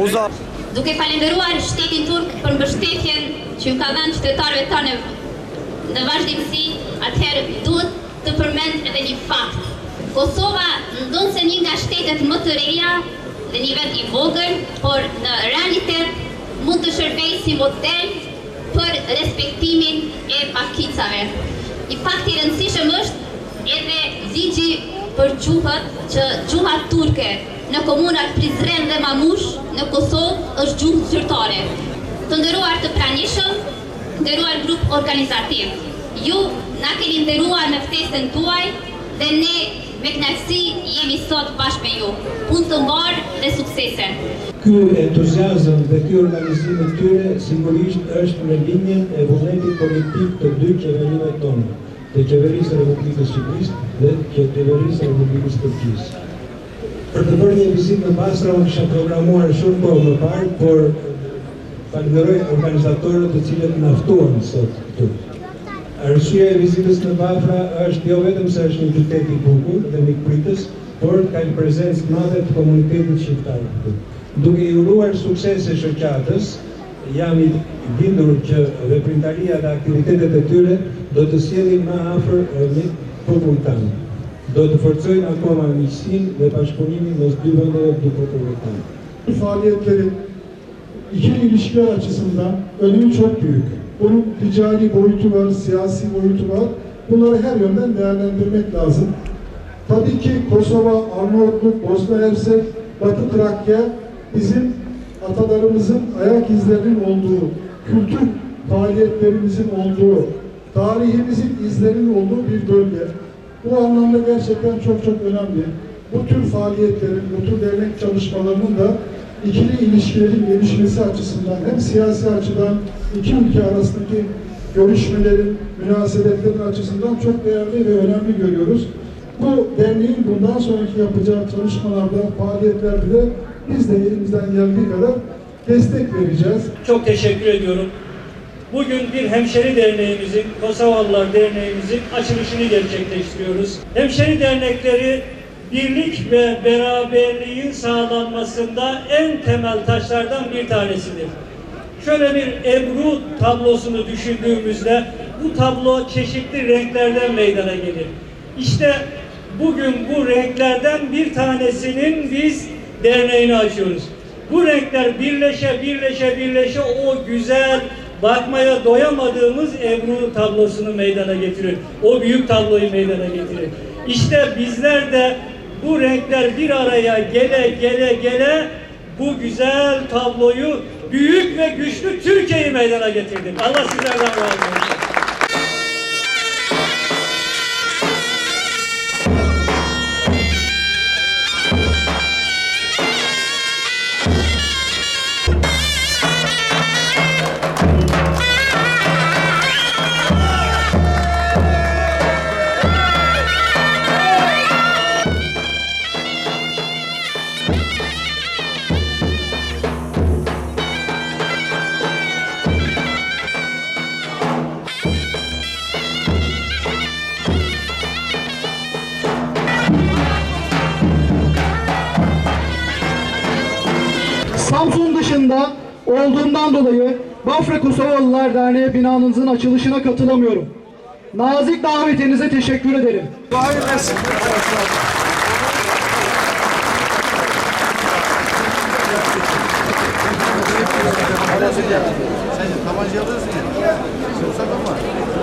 Oza. Duke falenderuar shtetin turk për mbështetjen që ju ka dhënë qytetarëve tanë në vazhdimsi, atëherë duhet të përmend edhe një fakt. Kosova ndonë se një nga shtetet më të reja dhe një vend i vogël, por në realitet mund të shërbej si model për respektimin e pakicave. I fakt rëndësishëm është edhe ligji për gjuhët që gjuha turke në komunat Prizren dhe Mamush në Kosovë është gjuhë zyrtare. Të nderuar të pranishëm, nderuar grup organizativ, ju na keni nderuar në ftesën tuaj dhe ne me kënaqësi jemi sot bashkë me ju. Punë të mbarë dhe suksese. Ky entuziazëm dhe ky organizim të tyre sigurisht është në linjën e vullnetit politik të dy qeverive tonë, të qeverisë së Republikës Shqipërisë dhe të qeverisë së Republikës Turqisë. Për të bërë një vizitë në Basra, unë kisha programuar shumë kohë më parë, por falenderoj organizatorët të cilët na ftuan sot këtu. Arsyeja e vizitës në Bafra është jo vetëm se është një qytet i bukur dhe mikpritës, por ka një prezencë madhe të komunitetit shqiptar këtu. Duke i uruar suksese shoqatës, jam i bindur që veprimtaria dhe aktivitetet e tyre do të sjellin më afër e, me popullin tanë. Do të forcojnë akoma miqësinë dhe bashkëpunimin mes dy vendeve dy popullit faaliyetlerin ikili ilişkiler açısından önemi çok büyük. Bunun ticari boyutu var, siyasi boyutu var. Bunları her yönden değerlendirmek lazım. Tabii ki Kosova, Arnavutluk, Bosna Hersek, Batı Trakya bizim atalarımızın ayak izlerinin olduğu, kültür faaliyetlerimizin olduğu, tarihimizin izlerinin olduğu bir bölge. Bu anlamda gerçekten çok çok önemli. Bu tür faaliyetlerin, bu tür dernek çalışmalarının da ikili ilişkilerin gelişmesi açısından hem siyasi açıdan iki ülke arasındaki görüşmelerin, münasebetlerin açısından çok değerli ve önemli görüyoruz. Bu derneğin bundan sonraki yapacağı çalışmalarda, faaliyetlerde de biz de elimizden geldiği kadar destek vereceğiz. Çok teşekkür ediyorum. Bugün bir hemşeri derneğimizin, Kosovalılar Derneğimizin açılışını gerçekleştiriyoruz. Hemşeri dernekleri birlik ve beraberliğin sağlanmasında en temel taşlardan bir tanesidir. Şöyle bir Ebru tablosunu düşündüğümüzde bu tablo çeşitli renklerden meydana gelir. İşte bugün bu renklerden bir tanesinin biz derneğini açıyoruz. Bu renkler birleşe birleşe birleşe o güzel bakmaya doyamadığımız Ebru tablosunu meydana getirir. O büyük tabloyu meydana getirir. İşte bizler de bu renkler bir araya gele gele gele bu güzel tabloyu büyük ve güçlü Türkiye'yi meydana getirdik. Allah sizlerden razı olsun. Dışında olduğumdan dolayı Bafra Kosovalılar Derneği binanızın açılışına katılamıyorum. Nazik davetinize teşekkür ederim. Sen tabanca alıyorsun ya. Sorsak ama.